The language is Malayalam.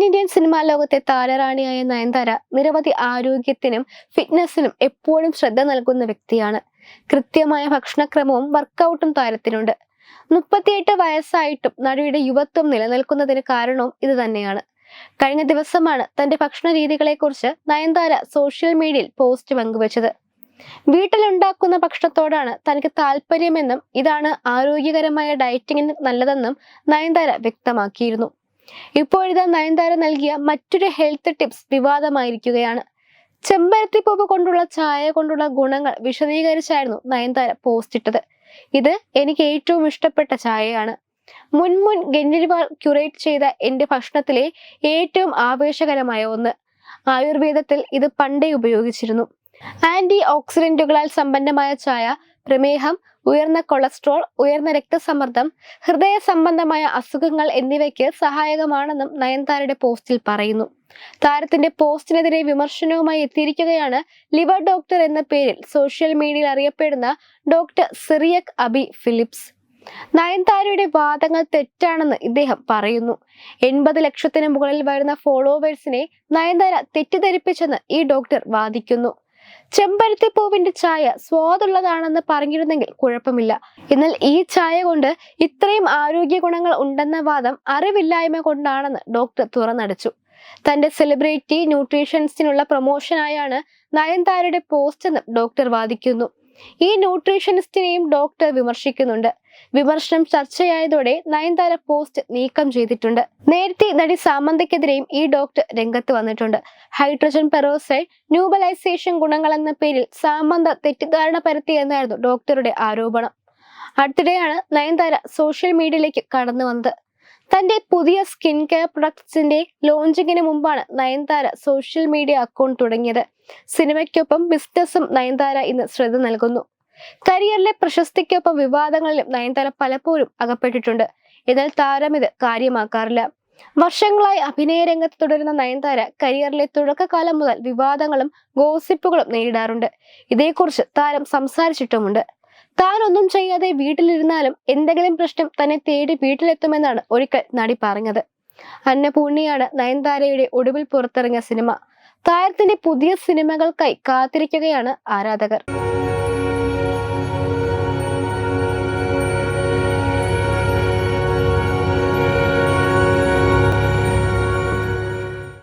തെന്നിന്ത്യൻ സിനിമാ ലോകത്തെ താരറാണിയായ നയൻതാര നിരവധി ആരോഗ്യത്തിനും ഫിറ്റ്നസിനും എപ്പോഴും ശ്രദ്ധ നൽകുന്ന വ്യക്തിയാണ്. കൃത്യമായ ഭക്ഷണക്രമവും വർക്കൗട്ടും താരത്തിനുണ്ട്. മുപ്പത്തിയെട്ട് വയസ്സായിട്ടും നടിയുടെ യുവത്വം നിലനിൽക്കുന്നതിന് കാരണവും ഇത് തന്നെയാണ്. കഴിഞ്ഞ ദിവസമാണ് തന്റെ ഭക്ഷണ രീതികളെക്കുറിച്ച് നയൻതാര സോഷ്യൽ മീഡിയയിൽ പോസ്റ്റ് പങ്കുവച്ചത്. വീട്ടിലുണ്ടാക്കുന്ന ഭക്ഷണത്തോടാണ് തനിക്ക് താല്പര്യമെന്നും ഇതാണ് ആരോഗ്യകരമായ ഡയറ്റിങ്ങിന് നല്ലതെന്നും നയൻതാര വ്യക്തമാക്കിയിരുന്നു. ഇപ്പോഴിതാ നയൻതാര നൽകിയ മറ്റൊരു ഹെൽത്ത് ടിപ്സ് വിവാദമായിരിക്കുകയാണ്. ചെമ്പരത്തിപ്പൂവ് കൊണ്ടുള്ള ചായ കൊണ്ടുള്ള ഗുണങ്ങൾ വിശദീകരിച്ചായിരുന്നു നയൻതാര പോസ്റ്റ് ഇട്ടത്. ഇത് എനിക്ക് ഏറ്റവും ഇഷ്ടപ്പെട്ട ചായയാണ്. മുൻമുൻ ഗെന്നിരിവാൾ ക്യൂറേറ്റ് ചെയ്ത എന്റെ ഭക്ഷണത്തിലെ ഏറ്റവും ആവേശകരമായ ഒന്ന്. ആയുർവേദത്തിൽ ഇത് പണ്ടേ ഉപയോഗിച്ചിരുന്നു. ആന്റി ഓക്സിഡന്റുകളാൽ സമ്പന്നമായ ചായ പ്രമേഹം ഉയർന്ന കൊളസ്ട്രോൾ ഉയർന്ന രക്തസമ്മർദ്ദം ഹൃദയ സംബന്ധമായ അസുഖങ്ങൾ എന്നിവയ്ക്ക് സഹായകമാണെന്നും നയൻതാരയുടെ പോസ്റ്റിൽ പറയുന്നു. താരത്തിന്റെ പോസ്റ്റിനെതിരെ വിമർശനവുമായി എത്തിയിരിക്കുകയാണ് ലിവർ ഡോക്ടർ എന്ന പേരിൽ സോഷ്യൽ മീഡിയയിൽ അറിയപ്പെടുന്ന ഡോക്ടർ സിറിയക് അബി ഫിലിപ്സ്. നയൻതാരയുടെ വാദങ്ങൾ തെറ്റാണെന്ന് ഇദ്ദേഹം പറയുന്നു. എൺപത് ലക്ഷത്തിന് മുകളിൽ വരുന്ന ഫോളോവേഴ്സിനെ നയൻതാര തെറ്റിദ്ധരിപ്പിച്ചെന്ന് ഈ ഡോക്ടർ വാദിക്കുന്നു. ചെമ്പരത്തിപ്പൂവിന്റെ ചായ സ്വാദുള്ളതാണെന്ന് പറഞ്ഞിരുന്നെങ്കിൽ കുഴപ്പമില്ല. എന്നാൽ ഈ ചായ കൊണ്ട് ഇത്രയും ആരോഗ്യ ഗുണങ്ങൾ ഉണ്ടെന്ന വാദം അറിവില്ലായ്മ കൊണ്ടാണെന്ന് ഡോക്ടർ തുറന്നടിച്ചു. തന്റെ സെലിബ്രിറ്റി ന്യൂട്രീഷൻസിനുള്ള പ്രൊമോഷനായാണ് നയൻതാരയുടെ പോസ്റ്റ് എന്ന് ഡോക്ടർ വാദിക്കുന്നു. ഈ ന്യൂട്രീഷനിസ്റ്റിനെയും ഡോക്ടർ വിമർശിക്കുന്നുണ്ട്. വിമർശനം ചർച്ചയായതോടെ നയൻതാര പോസ്റ്റ് നീക്കം ചെയ്തിട്ടുണ്ട്. നേരത്തെ നടി സാമന്തയ്ക്കെതിരെയും ഈ ഡോക്ടർ രംഗത്ത് വന്നിട്ടുണ്ട്. ഹൈഡ്രജൻ പെറോസൈഡ് ന്യൂബലൈസേഷൻ ഗുണങ്ങൾ എന്ന പേരിൽ സാമന്ത തെറ്റിദ്ധാരണ പരത്തി എന്നായിരുന്നു ഡോക്ടറുടെ ആരോപണം. അടുത്തിടെയാണ് നയൻതാര സോഷ്യൽ മീഡിയയിലേക്ക് കടന്നു വന്നത്. തന്റെ പുതിയ സ്കിൻ കെയർ പ്രൊഡക്ട്സിന്റെ ലോഞ്ചിങ്ങിന് മുമ്പാണ് നയൻതാര സോഷ്യൽ മീഡിയ അക്കൗണ്ട് തുടങ്ങിയത്. സിനിമയ്ക്കൊപ്പം ബിസിനസ്സും നയൻതാര ഇന്ന് ശ്രദ്ധ നൽകുന്നു. കരിയറിലെ പ്രശസ്തിക്കൊപ്പം വിവാദങ്ങളിലും നയൻതാര പലപ്പോഴും അകപ്പെട്ടിട്ടുണ്ട്. എന്നാൽ താരം ഇത് കാര്യമാക്കാറില്ല. വർഷങ്ങളായി അഭിനയ രംഗത്ത് തുടരുന്ന നയൻതാര കരിയറിലെ തുടക്കകാലം മുതൽ വിവാദങ്ങളും ഗോസിപ്പുകളും നേരിടാറുണ്ട്. ഇതേക്കുറിച്ച് താരം സംസാരിച്ചിട്ടുമുണ്ട്. താൻ ഒന്നും ചെയ്യാതെ വീട്ടിലിരുന്നാലും എന്തെങ്കിലും പ്രശ്നം തന്നെ തേടി വീട്ടിലെത്തുമെന്നാണ് ഒരിക്കൽ നടി പറഞ്ഞത്. അന്നപൂർണിയാണ് നയൻതാരയുടെ ഒടുവിൽ പുറത്തിറങ്ങിയ സിനിമ. താരത്തിന്റെ പുതിയ സിനിമകൾക്കായി കാത്തിരിക്കുകയാണ് ആരാധകർ.